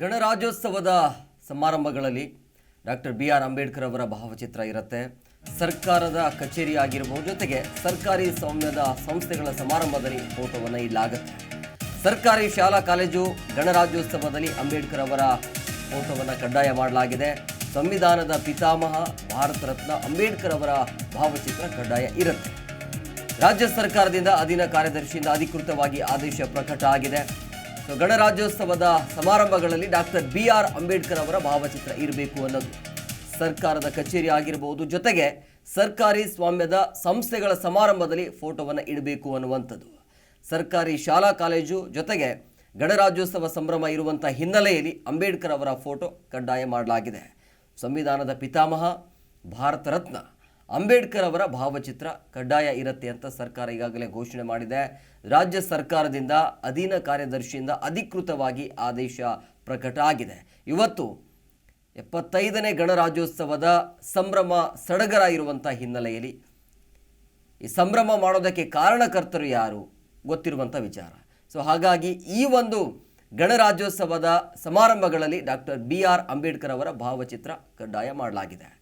ಗಣರಾಜ್ಯೋತ್ಸವದ ಸಮಾರಂಭಗಳಲ್ಲಿ doctor B R Ambedkar ಅವರ ಭಾವಚಿತ್ರ ಇರುತ್ತೆ. ಸರ್ಕಾರದ ಕಚೇರಿ ಆಗಿರಬಹುದು ಜೊತೆಗೆ ಸರ್ಕಾರಿ ಸ್ವಾಮ್ಯದ ಸಂಸ್ಥೆಗಳ ಸಮಾರಂಭದಲ್ಲಿ ಫೋಟೋವನ್ನು ಇಲ್ಲಾಗುತ್ತೆ. ಸರ್ಕಾರಿ ಶಾಲಾ ಕಾಲೇಜು ಗಣರಾಜ್ಯೋತ್ಸವದಲ್ಲಿ ಅಂಬೇಡ್ಕರ್ ಅವರ ಫೋಟೋವನ್ನು ಕಡ್ಡಾಯ ಮಾಡಲಾಗಿದೆ. ಸಂವಿಧಾನದ ಪಿತಾಮಹ ಭಾರತ ರತ್ನ ಅಂಬೇಡ್ಕರ್ ಅವರ ಭಾವಚಿತ್ರ ಕಡ್ಡಾಯ ಇರುತ್ತೆ. ರಾಜ್ಯ ಸರ್ಕಾರದಿಂದ ಅಧೀನ ಕಾರ್ಯದರ್ಶಿಯಿಂದ ಅಧಿಕೃತವಾಗಿ ಆದೇಶ ಪ್ರಕಟ ಆಗಿದೆ. ಗಣರಾಜ್ಯೋತ್ಸವದ ಸಮಾರಂಭಗಳಲ್ಲಿ ಡಾಕ್ಟರ್ ಬಿ ಆರ್ ಅಂಬೇಡ್ಕರ್ ಅವರ ಭಾವಚಿತ್ರ ಇರಬೇಕು ಅನ್ನೋದು. ಸರ್ಕಾರದ ಕಚೇರಿ ಆಗಿರಬಹುದು ಜೊತೆಗೆ ಸರ್ಕಾರಿ ಸ್ವಾಮ್ಯದ ಸಂಸ್ಥೆಗಳ ಸಮಾರಂಭದಲ್ಲಿ ಫೋಟೋವನ್ನು ಇಡಬೇಕು ಅನ್ನುವಂಥದ್ದು. ಸರ್ಕಾರಿ ಶಾಲಾ ಕಾಲೇಜು, ಜೊತೆಗೆ ಗಣರಾಜ್ಯೋತ್ಸವ ಸಂಭ್ರಮ ಇರುವಂಥ ಹಿನ್ನೆಲೆಯಲ್ಲಿ ಅಂಬೇಡ್ಕರ್ ಅವರ ಫೋಟೋ ಕಡ್ಡಾಯ ಮಾಡಲಾಗಿದೆ. ಸಂವಿಧಾನದ ಪಿತಾಮಹ, ಭಾರತ ರತ್ನ. ಅಂಬೇಡ್ಕರ್ ಅವರ ಭಾವಚಿತ್ರ ಕಡ್ಡಾಯ ಇರುತ್ತೆ ಅಂತ ಸರ್ಕಾರ ಈಗಾಗಲೇ ಘೋಷಣೆ ಮಾಡಿದೆ. ರಾಜ್ಯ ಸರ್ಕಾರದಿಂದ ಅಧೀನ ಕಾರ್ಯದರ್ಶಿಯಿಂದ ಅಧಿಕೃತವಾಗಿ ಆದೇಶ ಪ್ರಕಟ ಆಗಿದೆ. ಇವತ್ತು ಎಪ್ಪತ್ತೈದನೇ ಗಣರಾಜ್ಯೋತ್ಸವದ ಸಂಭ್ರಮ ಸಡಗರ ಇರುವಂಥ ಹಿನ್ನೆಲೆಯಲ್ಲಿ ಈ ಸಂಭ್ರಮ ಮಾಡೋದಕ್ಕೆ ಕಾರಣಕರ್ತರು ಯಾರು ಗೊತ್ತಿರುವಂಥ ವಿಚಾರ. ಸೊ, ಹಾಗಾಗಿ ಈ ಒಂದು ಗಣರಾಜ್ಯೋತ್ಸವದ ಸಮಾರಂಭಗಳಲ್ಲಿ ಡಾಕ್ಟರ್ ಬಿ ಆರ್ ಅಂಬೇಡ್ಕರ್ ಅವರ ಭಾವಚಿತ್ರ ಕಡ್ಡಾಯ ಮಾಡಲಾಗಿದೆ.